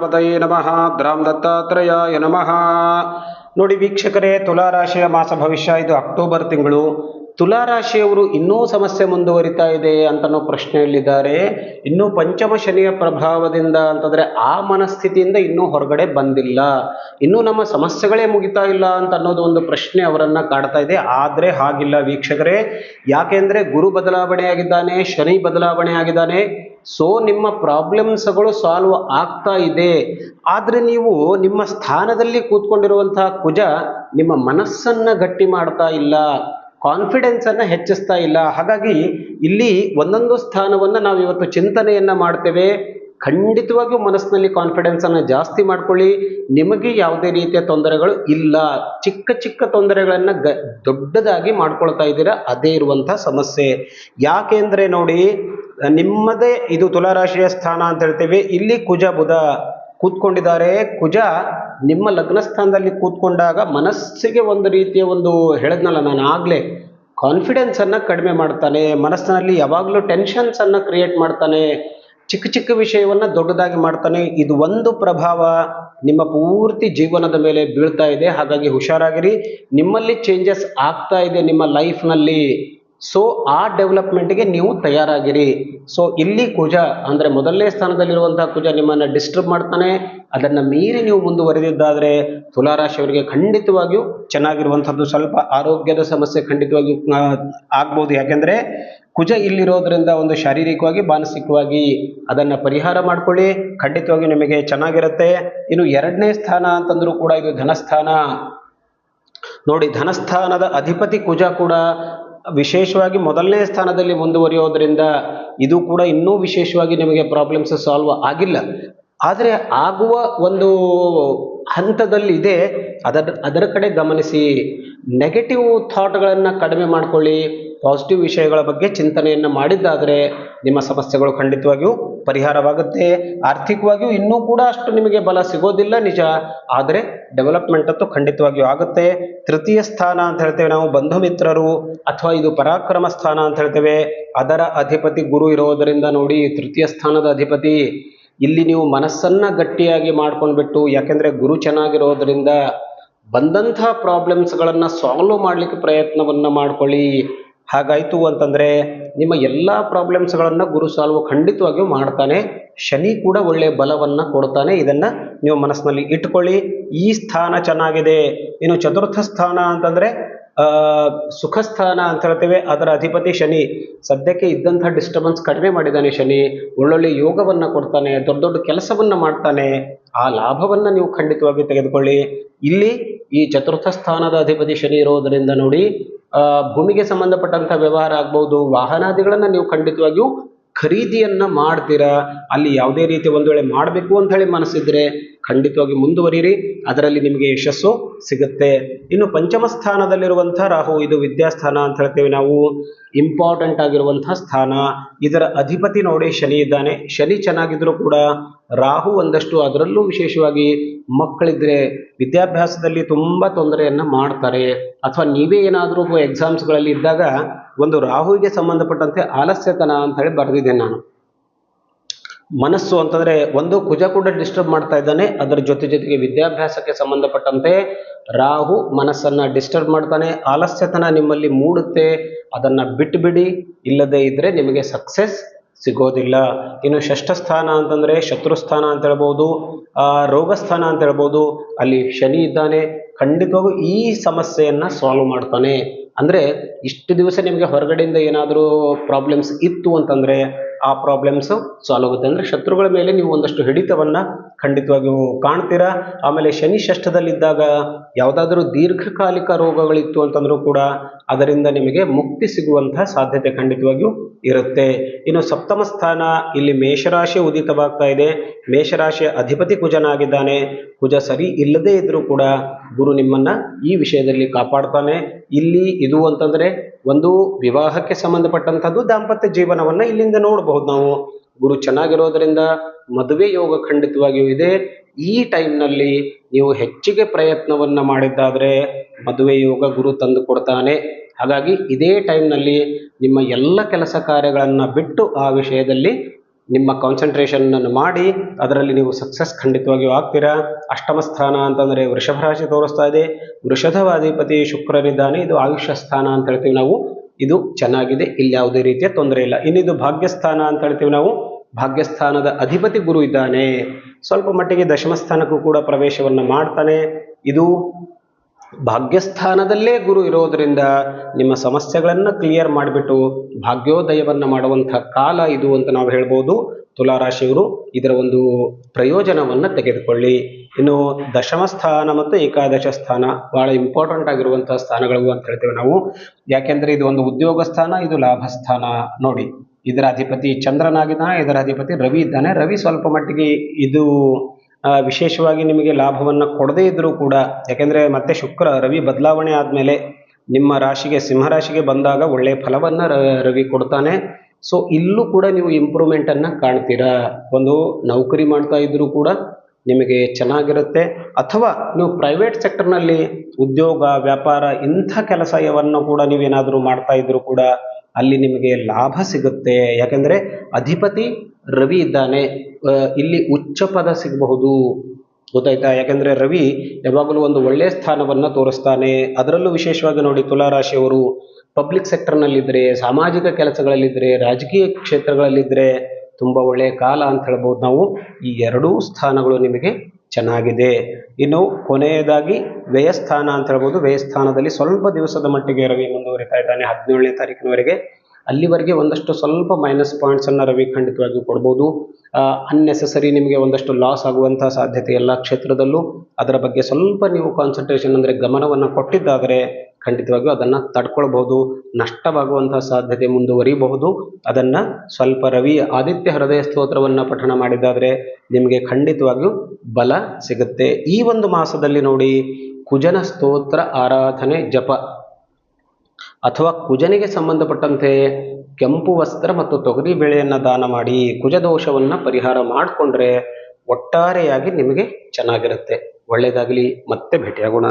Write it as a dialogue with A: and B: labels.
A: ಪದಯೇ ನಮಃ. ದ್ರಾಮ್ ದತ್ತಾತ್ರೇಯಾಯ ನಮಃ. ನೋಡಿ ವೀಕ್ಷಕರೇ, ತುಲಾರಾಶಿಯ ಮಾಸ ಭವಿಷ್ಯ ಇದು ಅಕ್ಟೋಬರ್ ತಿಂಗಳು. ತುಲಾರಾಶಿಯವರು ಇನ್ನೂ ಸಮಸ್ಯೆ ಮುಂದುವರಿತಾ ಇದೆ ಅಂತನೋ ಪ್ರಶ್ನೆಯಲ್ಲಿದ್ದಾರೆ. ಇನ್ನೂ ಪಂಚಮ ಶನಿಯ ಪ್ರಭಾವದಿಂದ ಅಂತಂದ್ರೆ ಆ ಮನಸ್ಥಿತಿಯಿಂದ ಇನ್ನೂ ಹೊರಗಡೆ ಬಂದಿಲ್ಲ. ಇನ್ನೂ ನಮ್ಮ ಸಮಸ್ಯೆಗಳೇ ಮುಗಿತಾ ಇಲ್ಲ ಅಂತ ಅನ್ನೋದು ಒಂದು ಪ್ರಶ್ನೆ ಅವರನ್ನು ಕಾಡ್ತಾ ಇದೆ. ಆದ್ರೆ ಹಾಗಿಲ್ಲ ವೀಕ್ಷಕರೇ. ಯಾಕೆಂದ್ರೆ ಗುರು ಬದಲಾವಣೆಯಾಗಿದ್ದಾನೆ, ಶನಿ ಬದಲಾವಣೆ ಆಗಿದ್ದಾನೆ ಸೊ ನಿಮ್ಮ ಪ್ರಾಬ್ಲಮ್ಸ್ಗಳು ಸಾಲ್ವ್ ಆಗ್ತಾ ಇದೆ. ಆದರೆ ನೀವು ನಿಮ್ಮ ಸ್ಥಾನದಲ್ಲಿ ಕೂತ್ಕೊಂಡಿರುವಂತಹ ಕುಜ ನಿಮ್ಮ ಮನಸ್ಸನ್ನು ಗಟ್ಟಿ ಮಾಡ್ತಾ ಇಲ್ಲ ಕಾನ್ಫಿಡೆನ್ಸನ್ನು ಹೆಚ್ಚಿಸ್ತಾ ಇಲ್ಲ. ಹಾಗಾಗಿ ಇಲ್ಲಿ ಒಂದೊಂದು ಸ್ಥಾನವನ್ನು ನಾವು ಇವತ್ತು ಚಿಂತನೆಯನ್ನು ಮಾಡ್ತೇವೆ. ಖಂಡಿತವಾಗಿಯೂ ಮನಸ್ಸಿನಲ್ಲಿ ಕಾನ್ಫಿಡೆನ್ಸನ್ನು ಜಾಸ್ತಿ ಮಾಡ್ಕೊಳ್ಳಿ. ನಿಮಗೆ ಯಾವುದೇ ರೀತಿಯ ತೊಂದರೆಗಳು ಇಲ್ಲ. ಚಿಕ್ಕ ಚಿಕ್ಕ ತೊಂದರೆಗಳನ್ನು ದೊಡ್ಡದಾಗಿ ಮಾಡ್ಕೊಳ್ತಾ ಇದ್ದೀರಾ, ಅದೇ ಇರುವಂಥ ಸಮಸ್ಯೆ. ಯಾಕೆಂದ್ರೆ ನೋಡಿ ನಿಮ್ಮದೇ ಇದು ತುಲಾರಾಶಿಯ ಸ್ಥಾನ ಅಂತ ಹೇಳ್ತೇವೆ. ಇಲ್ಲಿ ಕುಜ ಬುಧ ಕೂತ್ಕೊಂಡಿದ್ದಾರೆ. ಕುಜ ನಿಮ್ಮ ಲಗ್ನ ಸ್ಥಾನದಲ್ಲಿ ಕೂತ್ಕೊಂಡಾಗ ಮನಸ್ಸಿಗೆ ಒಂದು ರೀತಿಯ ಒಂದು ಹೇಳಿದ್ನಲ್ಲ, ನಾನು ಆಗಲೇ ಕಾನ್ಫಿಡೆನ್ಸ್ ಅನ್ನ ಕಡಿಮೆ ಮಾಡ್ತಾನೆ, ಮನಸ್ಸಿನಲ್ಲಿ ಯಾವಾಗಲೂ ಟೆನ್ಷನ್ಸ್ ಅನ್ನ ಕ್ರಿಯೇಟ್ ಮಾಡ್ತಾನೆ, ಚಿಕ್ಕ ಚಿಕ್ಕ ವಿಷಯವನ್ನ ದೊಡ್ಡದಾಗಿ ಮಾಡ್ತಾನೆ. ಇದು ಒಂದು ಪ್ರಭಾವ ನಿಮ್ಮ ಪೂರ್ತಿ ಜೀವನದ ಮೇಲೆ ಬೀಳ್ತಾ ಇದೆ. ಹಾಗಾಗಿ ಹುಷಾರಾಗಿರಿ. ನಿಮ್ಮಲ್ಲಿ ಚೇಂಜಸ್ ಆಗ್ತಾ ಇದೆ ನಿಮ್ಮ ಲೈಫ್ನಲ್ಲಿ ಸೊ ಆ ಡೆವಲಪ್ಮೆಂಟ್ಗೆ ನೀವು ತಯಾರಾಗಿರಿ. ಸೊ ಇಲ್ಲಿ ಕುಜ, ಅಂದರೆ ಮೊದಲನೇ ಸ್ಥಾನದಲ್ಲಿರುವಂತಹ ಕುಜ ನಿಮ್ಮನ್ನು ಡಿಸ್ಟರ್ಬ್ ಮಾಡ್ತಾನೆ. ಅದನ್ನು ಮೀರಿ ನೀವು ಮುಂದುವರೆದಿದ್ದಾದರೆ ತುಲಾರಾಶಿಯವರಿಗೆ ಖಂಡಿತವಾಗಿಯೂ ಚೆನ್ನಾಗಿರುವಂಥದ್ದು ಸ್ವಲ್ಪ ಆರೋಗ್ಯದ ಸಮಸ್ಯೆ ಖಂಡಿತವಾಗಿಯೂ ಆಗ್ಬೋದು. ಯಾಕೆಂದರೆ ಕುಜ ಇಲ್ಲಿರೋದ್ರಿಂದ ಒಂದು ಶಾರೀರಿಕವಾಗಿ, ಮಾನಸಿಕವಾಗಿ ಅದನ್ನು ಪರಿಹಾರ ಮಾಡಿಕೊಳ್ಳಿ. ಖಂಡಿತವಾಗಿ ನಿಮಗೆ ಚೆನ್ನಾಗಿರುತ್ತೆ. ಇನ್ನು ಎರಡನೇ ಸ್ಥಾನ ಅಂತಂದರೂ ಕೂಡ ಇದು ಧನಸ್ಥಾನ. ನೋಡಿ, ಧನಸ್ಥಾನದ ಅಧಿಪತಿ ಕುಜ ಕೂಡ ವಿಶೇಷವಾಗಿ ಮೊದಲನೇ ಸ್ಥಾನದಲ್ಲಿ ಮುಂದುವರಿಯೋದ್ರಿಂದ ಇದು ಕೂಡ ಇನ್ನೂ ವಿಶೇಷವಾಗಿ ನಿಮಗೆ ಪ್ರಾಬ್ಲಮ್ಸ್ ಸಾಲ್ವ್ ಆಗಿಲ್ಲ. ಆದರೆ ಆಗುವ ಒಂದು ಹಂತದಲ್ಲಿ ಇದೆ. ಅದರ ಅದರ ಕಡೆ ಗಮನಿಸಿ. ನೆಗೆಟಿವ್ ಥಾಟ್ಗಳನ್ನು ಕಡಿಮೆ ಮಾಡಿಕೊಳ್ಳಿ. ಪಾಸಿಟಿವ್ ವಿಷಯಗಳ ಬಗ್ಗೆ ಚಿಂತನೆಯನ್ನು ಮಾಡಿದ್ದಾದರೆ ನಿಮ್ಮ ಸಮಸ್ಯೆಗಳು ಖಂಡಿತವಾಗಿಯೂ ಪರಿಹಾರವಾಗುತ್ತೆ. ಆರ್ಥಿಕವಾಗಿಯೂ ಇನ್ನೂ ಕೂಡ ಅಷ್ಟು ನಿಮಗೆ ಬಲ ಸಿಗೋದಿಲ್ಲ ನಿಜ. ಆದರೆ ಡೆವಲಪ್ಮೆಂಟ್ ಅಂತೂ ಖಂಡಿತವಾಗಿಯೂ ಆಗುತ್ತೆ. ತೃತೀಯ ಸ್ಥಾನ ಅಂತ ಹೇಳ್ತೇವೆ ನಾವು ಬಂಧು ಮಿತ್ರರು ಅಥವಾ ಇದು ಪರಾಕ್ರಮ ಸ್ಥಾನ ಅಂತ ಹೇಳ್ತೇವೆ. ಅದರ ಅಧಿಪತಿ ಗುರು ಇರೋದರಿಂದ ನೋಡಿ ತೃತೀಯ ಸ್ಥಾನದ ಅಧಿಪತಿ. ಇಲ್ಲಿ ನೀವು ಮನಸ್ಸನ್ನ ಗಟ್ಟಿಯಾಗಿ ಮಾಡ್ಕೊಂಡ್ಬಿಟ್ಟು, ಯಾಕೆಂದ್ರೆ ಗುರು ಚೆನ್ನಾಗಿರೋದ್ರಿಂದ ಬಂದಂಥ ಪ್ರಾಬ್ಲಮ್ಸ್ಗಳನ್ನು ಸಾಲ್ವ್ ಮಾಡಲಿಕ್ಕೆ ಪ್ರಯತ್ನವನ್ನ ಮಾಡ್ಕೊಳ್ಳಿ. ಹಾಗಾಯಿತು ಅಂತಂದ್ರೆ ನಿಮ್ಮ ಎಲ್ಲ ಪ್ರಾಬ್ಲಮ್ಸ್ಗಳನ್ನು ಗುರು ಸಾಲ್ವ್ ಖಂಡಿತವಾಗಿಯೂ ಮಾಡ್ತಾನೆ. ಶನಿ ಕೂಡ ಒಳ್ಳೆಯ ಬಲವನ್ನ ಕೊಡ್ತಾನೆ. ಇದನ್ನ ನೀವು ಮನಸ್ಸಿನಲ್ಲಿ ಇಟ್ಕೊಳ್ಳಿ. ಈ ಸ್ಥಾನ ಚೆನ್ನಾಗಿದೆ. ಇನ್ನು ಚತುರ್ಥ ಸ್ಥಾನ ಅಂತಂದ್ರೆ ಆ ಸುಖ ಸ್ಥಾನ ಅಂತ ಹೇಳ್ತೇವೆ. ಅದರ ಅಧಿಪತಿ ಶನಿ. ಸದ್ಯಕ್ಕೆ ಇದ್ದಂಥ ಡಿಸ್ಟರ್ಬೆನ್ಸ್ ಕಡಿಮೆ ಮಾಡಿದ್ದಾನೆ ಶನಿ. ಒಳ್ಳೊಳ್ಳೆ ಯೋಗವನ್ನು ಕೊಡ್ತಾನೆ, ದೊಡ್ಡ ದೊಡ್ಡ ಕೆಲಸವನ್ನು ಮಾಡ್ತಾನೆ. ಆ ಲಾಭವನ್ನು ನೀವು ಖಂಡಿತವಾಗಿ ತೆಗೆದುಕೊಳ್ಳಿ. ಇಲ್ಲಿ ಈ ಚತುರ್ಥ ಸ್ಥಾನದ ಅಧಿಪತಿ ಶನಿ ಇರೋದರಿಂದ ನೋಡಿ ಭೂಮಿಗೆ ಸಂಬಂಧಪಟ್ಟಂಥ ವ್ಯವಹಾರ ಆಗ್ಬೋದು ವಾಹನಾದಿಗಳನ್ನು ನೀವು ಖಂಡಿತವಾಗಿಯೂ ಖರೀದಿಯನ್ನ ಮಾಡ್ತೀರಾ? ಅಲ್ಲಿ ಯಾವುದೇ ರೀತಿ ಒಂದು ವೇಳೆ ಮಾಡಬೇಕು ಅಂತ ಹೇಳಿ ಮನಸ್ಸಿದ್ರೆ ಖಂಡಿತವಾಗಿ ಮುಂದುವರಿಯಿರಿ ಅದರಲ್ಲಿ ನಿಮಗೆ ಯಶಸ್ಸು ಸಿಗುತ್ತೆ. ಇನ್ನು ಪಂಚಮ ಸ್ಥಾನದಲ್ಲಿರುವಂಥ ರಾಹು, ಇದು ವಿದ್ಯಾಸ್ಥಾನ ಅಂತ ಹೇಳ್ತೇವೆ ನಾವು. ಇಂಪಾರ್ಟೆಂಟ್ ಆಗಿರುವಂತಹ ಸ್ಥಾನ. ಇದರ ಅಧಿಪತಿ ನೋಡಿ ಶನಿ ಇದ್ದಾನೆ. ಶನಿ ಚೆನ್ನಾಗಿದ್ರು ಕೂಡ ರಾಹು ಒಂದಷ್ಟು ಅದರಲ್ಲೂ ವಿಶೇಷವಾಗಿ ಮಕ್ಕಳಿದ್ರೆ ವಿದ್ಯಾಭ್ಯಾಸದಲ್ಲಿ ತುಂಬಾ ತೊಂದರೆಯನ್ನ ಮಾಡ್ತಾರೆ. ಅಥವಾ ನೀವೇ ಏನಾದರೂ ಎಕ್ಸಾಮ್ಸ್ಗಳಲ್ಲಿ ಇದ್ದಾಗ ಒಂದು ರಾಹುವಿಗೆ ಸಂಬಂಧಪಟ್ಟಂತೆ ಆಲಸ್ಯತನ ಅಂತ ಹೇಳಿ ಬರೆದಿದ್ದೇನೆ ನಾನು. ಮನಸ್ಸು ಅಂತಂದ್ರೆ ಒಂದು ಕುಜ ಕೂಡ ಡಿಸ್ಟರ್ಬ್ ಮಾಡ್ತಾ ಇದ್ದಾನೆ, ಅದರ ಜೊತೆ ಜೊತೆಗೆ ವಿದ್ಯಾಭ್ಯಾಸಕ್ಕೆ ಸಂಬಂಧಪಟ್ಟಂತೆ ರಾಹು ಮನಸ್ಸನ್ನ ಡಿಸ್ಟರ್ಬ್ ಮಾಡ್ತಾನೆ, ಆಲಸ್ಯತನ ನಿಮ್ಮಲ್ಲಿ ಮೂಡುತ್ತೆ, ಅದನ್ನ ಬಿಟ್ಬಿಡಿ, ಇಲ್ಲದೆ ಇದ್ರೆ ನಿಮಗೆ ಸಕ್ಸೆಸ್ ಸಿಗೋದಿಲ್ಲ. ಇನ್ನು ಷಷ್ಠ ಸ್ಥಾನ ಅಂತಂದ್ರೆ ಶತ್ರುಸ್ಥಾನ ಅಂತ ಹೇಳ್ಬೋದು ರೋಗಸ್ಥಾನ ಅಂತ ಹೇಳ್ಬೋದು, ಅಲ್ಲಿ ಶನಿ ಇದ್ದಾನೆ, ಖಂಡಿತವಾಗೂ ಈ ಸಮಸ್ಯೆಯನ್ನ ಸಾಲ್ವ್ ಮಾಡ್ತಾನೆ. ಅಂದ್ರೆ ಇಷ್ಟು ದಿವಸ ನಿಮಗೆ ಹೊರಗಡೆಯಿಂದ ಏನಾದರೂ ಪ್ರಾಬ್ಲಮ್ಸ್ ಇತ್ತು ಅಂತಂದರೆ ಆ ಪ್ರಾಬ್ಲಮ್ಸ್ ಸಾಲ್ವ್ ಆಗುತ್ತೆ. ಅಂದರೆ ಶತ್ರುಗಳ ಮೇಲೆ ನೀವು ಒಂದಷ್ಟು ಹಿಡಿತವನ್ನು ಖಂಡಿತವಾಗಿಯೂ ಕಾಣ್ತೀರಾ? ಆಮೇಲೆ ಶನಿ ಷಷ್ಠದಲ್ಲಿದ್ದಾಗ ಯಾವುದಾದ್ರೂ ದೀರ್ಘಕಾಲಿಕ ರೋಗಗಳಿತ್ತು ಅಂತಂದರೂ ಕೂಡ ಅದರಿಂದ ನಿಮಗೆ ಮುಕ್ತಿ ಸಿಗುವಂತಹ ಸಾಧ್ಯತೆ ಖಂಡಿತವಾಗಿಯೂ ಇರುತ್ತೆ. ಇನ್ನು ಸಪ್ತಮ ಸ್ಥಾನ ಇಲ್ಲಿ ಮೇಷರಾಶಿ ಉದಿತವಾಗ್ತಾ ಇದೆ. ಮೇಷರಾಶಿಯ ಅಧಿಪತಿ ಕುಜನಾಗಿದ್ದಾನೆ. ಕುಜ ಸರಿ ಇಲ್ಲದೇ ಇದ್ರೂ ಕೂಡ ಗುರು ನಿಮ್ಮನ್ನ ಈ ವಿಷಯದಲ್ಲಿ ಕಾಪಾಡ್ತಾನೆ. ಇಲ್ಲಿ ಇದು ಅಂತಂದ್ರೆ ಒಂದು ವಿವಾಹಕ್ಕೆ ಸಂಬಂಧಪಟ್ಟಂತದ್ದು ದಾಂಪತ್ಯ ಜೀವನವನ್ನ ಇಲ್ಲಿಂದ ನೋಡಬಹುದು ನಾವು. ಗುರು ಚೆನ್ನಾಗಿರೋದ್ರಿಂದ ಮದುವೆ ಯೋಗ ಖಂಡಿತವಾಗಿಯೂ ಇದೆ. ಈ ಟೈಮ್ನಲ್ಲಿ ನೀವು ಹೆಚ್ಚಿಗೆ ಪ್ರಯತ್ನವನ್ನ ಮಾಡಿದ್ದಾದರೆ ಮದುವೆ ಯೋಗ ಗುರು ತಂದು ಕೊಡ್ತಾನೆ. ಹಾಗಾಗಿ ಇದೇ ಟೈಮ್ನಲ್ಲಿ ನಿಮ್ಮ ಎಲ್ಲ ಕೆಲಸ ಕಾರ್ಯಗಳನ್ನ ಬಿಟ್ಟು ಆ ವಿಷಯದಲ್ಲಿ ನಿಮ್ಮ ಕಾನ್ಸಂಟ್ರೇಷನ್ನನ್ನು ಮಾಡಿ, ಅದರಲ್ಲಿ ನೀವು ಸಕ್ಸಸ್ ಖಂಡಿತವಾಗಿಯೂ ಆಗ್ತೀರಾ? ಅಷ್ಟಮ ಸ್ಥಾನ ಅಂತಂದರೆ ವೃಷಭ ರಾಶಿ ತೋರಿಸ್ತಾ ಇದೆ. ವೃಷಧವಾಧಿಪತಿ ಶುಕ್ರನಿದ್ದಾನೆ ಇದು ಆಯುಷ್ಯ ಸ್ಥಾನ ಅಂತ ಹೇಳ್ತೀವಿ ನಾವು. ಇದು ಚೆನ್ನಾಗಿದೆ, ಇಲ್ಲಿ ಯಾವುದೇ ರೀತಿಯ ತೊಂದರೆ ಇಲ್ಲ. ಇನ್ನಿದು ಭಾಗ್ಯಸ್ಥಾನ ಅಂತ ಹೇಳ್ತೀವಿ ನಾವು. ಭಾಗ್ಯಸ್ಥಾನದ ಅಧಿಪತಿ ಗುರು ಇದ್ದಾನೆ. ಸ್ವಲ್ಪ ಮಟ್ಟಿಗೆ ದಶಮಸ್ಥಾನಕ್ಕೂ ಕೂಡ ಪ್ರವೇಶವನ್ನು ಮಾಡ್ತಾನೆ. ಇದು ಭಾಗ್ಯಸ್ಥಾನದಲ್ಲೇ ಗುರು ಇರೋದರಿಂದ ನಿಮ್ಮ ಸಮಸ್ಯೆಗಳನ್ನು ಕ್ಲಿಯರ್ ಮಾಡಿಬಿಟ್ಟು ಭಾಗ್ಯೋದಯವನ್ನು ಮಾಡುವಂಥ ಕಾಲ ಇದು ಅಂತ ನಾವು ಹೇಳ್ಬೋದು. ತುಲಾರಾಶಿಯವರು ಇದರ ಒಂದು ಪ್ರಯೋಜನವನ್ನು ತೆಗೆದುಕೊಳ್ಳಿ. ಇನ್ನು ದಶಮ ಸ್ಥಾನ ಮತ್ತು ಏಕಾದಶ ಸ್ಥಾನ ಬಹಳ ಇಂಪಾರ್ಟೆಂಟ್ ಆಗಿರುವಂತಹ ಸ್ಥಾನಗಳು ಅಂತ ಹೇಳ್ತೇವೆ ನಾವು. ಯಾಕೆಂದ್ರೆ ಇದು ಒಂದು ಉದ್ಯೋಗ ಸ್ಥಾನ, ಇದು ಲಾಭ ಸ್ಥಾನ ನೋಡಿ. ಇದರ ಅಧಿಪತಿ ಚಂದ್ರನಾಗಿದ್ದಾನೆ, ಇದರ ಅಧಿಪತಿ ರವಿ ಇದ್ದಾನೆ. ರವಿ ಸ್ವಲ್ಪ ಮಟ್ಟಿಗೆ ಇದು ವಿಶೇಷವಾಗಿ ನಿಮಗೆ ಲಾಭವನ್ನು ಕೊಡದೇ ಇದ್ದರೂ ಕೂಡ, ಯಾಕೆಂದ್ರೆ ಮತ್ತೆ ಶುಕ್ರ, ರವಿ ಬದಲಾವಣೆ ಆದಮೇಲೆ ನಿಮ್ಮ ರಾಶಿಗೆ ಸಿಂಹರಾಶಿಗೆ ಬಂದಾಗ ಒಳ್ಳೆಯ ಫಲವನ್ನು ರವಿ ಕೊಡ್ತಾನೆ. ಸೊ ಇಲ್ಲೂ ಕೂಡ ನೀವು ಇಂಪ್ರೂವ್ಮೆಂಟನ್ನು ಕಾಣ್ತೀರಾ? ಒಂದು ನೌಕರಿ ಮಾಡ್ತಾ ಇದ್ದರೂ ಕೂಡ ನಿಮಗೆ ಚೆನ್ನಾಗಿರುತ್ತೆ. ಅಥವಾ ನೀವು ಪ್ರೈವೇಟ್ ಸೆಕ್ಟರ್ನಲ್ಲಿ ಉದ್ಯೋಗ, ವ್ಯಾಪಾರ ಇಂಥ ಕೆಲಸವನ್ನು ಕೂಡ ನೀವೇನಾದರೂ ಮಾಡ್ತಾ ಇದ್ರೂ ಕೂಡ ಅಲ್ಲಿ ನಿಮಗೆ ಲಾಭ ಸಿಗುತ್ತೆ. ಯಾಕೆಂದರೆ ಅಧಿಪತಿ ರವಿ ಇದ್ದಾನೆ. ಇಲ್ಲಿ ಉಚ್ಚ ಪದ ಸಿಗಬಹುದು. ಗೊತ್ತಾಯ್ತಾ? ಯಾಕೆಂದರೆ ರವಿ ಯಾವಾಗಲೂ ಒಂದು ಒಳ್ಳೆಯ ಸ್ಥಾನವನ್ನು ತೋರಿಸ್ತಾನೆ. ಅದರಲ್ಲೂ ವಿಶೇಷವಾಗಿ ನೋಡಿ ತುಲಾರಾಶಿಯವರು ಪಬ್ಲಿಕ್ ಸೆಕ್ಟರ್ನಲ್ಲಿದ್ದರೆ ಸಾಮಾಜಿಕ ಕೆಲಸಗಳಲ್ಲಿದ್ದರೆ ರಾಜಕೀಯ ಕ್ಷೇತ್ರಗಳಲ್ಲಿದ್ದರೆ ತುಂಬ ಒಳ್ಳೆಯ ಕಾಲ ಅಂತ ಹೇಳ್ಬೋದು ನಾವು. ಈ ಎರಡೂ ಸ್ಥಾನಗಳು ನಿಮಗೆ ಚೆನ್ನಾಗಿದೆ. ಇನ್ನು ಕೊನೆಯದಾಗಿ ವ್ಯಯಸ್ಥಾನ ಅಂತ ಹೇಳ್ಬೋದು. ವ್ಯಯಸ್ಥಾನದಲ್ಲಿ ಸ್ವಲ್ಪ ದಿವಸದ ಮಟ್ಟಿಗೆ ರವಿ ಮುಂದುವರಿತಾ ಇದ್ದಾನೆ, ಹದಿನೇಳನೇ ತಾರೀಕಿನವರೆಗೆ. ಅಲ್ಲಿವರೆಗೆ ಒಂದಷ್ಟು ಸ್ವಲ್ಪ ಮೈನಸ್ ಪಾಯಿಂಟ್ಸನ್ನು ರವಿ ಖಂಡಿತವಾಗಿಯೂ ಕೊಡ್ಬೋದು. ಅನ್ನೆಸೆಸರಿ ನಿಮಗೆ ಒಂದಷ್ಟು ಲಾಸ್ ಆಗುವಂತಹ ಸಾಧ್ಯತೆ ಎಲ್ಲ ಕ್ಷೇತ್ರದಲ್ಲೂ. ಅದರ ಬಗ್ಗೆ ಸ್ವಲ್ಪ ನೀವು ಕಾನ್ಸಂಟ್ರೇಷನ್ ಅಂದರೆ ಗಮನವನ್ನು ಕೊಟ್ಟಿದ್ದಾದರೆ ಖಂಡಿತವಾಗಿಯೂ ಅದನ್ನು ತಡ್ಕೊಳ್ಬಹುದು, ನಷ್ಟವಾಗುವಂತಹ ಸಾಧ್ಯತೆ ಮುಂದುವರಿಬಹುದು. ಅದನ್ನು ಸ್ವಲ್ಪ ರವಿ ಆದಿತ್ಯ ಹೃದಯ ಸ್ತೋತ್ರವನ್ನು ಪಠಣ ಮಾಡಿದ್ದಾದರೆ ನಿಮಗೆ ಖಂಡಿತವಾಗಿಯೂ ಬಲ ಸಿಗುತ್ತೆ. ಈ ಒಂದು ಮಾಸದಲ್ಲಿ ನೋಡಿ ಕುಜನ ಸ್ತೋತ್ರ, ಆರಾಧನೆ, ಜಪ. ಅಥವಾ ಕುಜನಿಗೆ ಸಂಬಂಧಪಟ್ಟಂತೆ ಕೆಂಪು ವಸ್ತ್ರ ಮತ್ತು ತೊಗರಿ ಬೇಳೆಯನ್ನು ದಾನ ಮಾಡಿ ಕುಜದೋಷವನ್ನು ಪರಿಹಾರ ಮಾಡಿಕೊಂಡ್ರೆ ಒಟ್ಟಾರೆಯಾಗಿ ನಿಮಗೆ ಚೆನ್ನಾಗಿರುತ್ತೆ. ಒಳ್ಳೆಯದಾಗಲಿ ಮತ್ತೆ ಭೇಟಿಯಾಗೋಣ.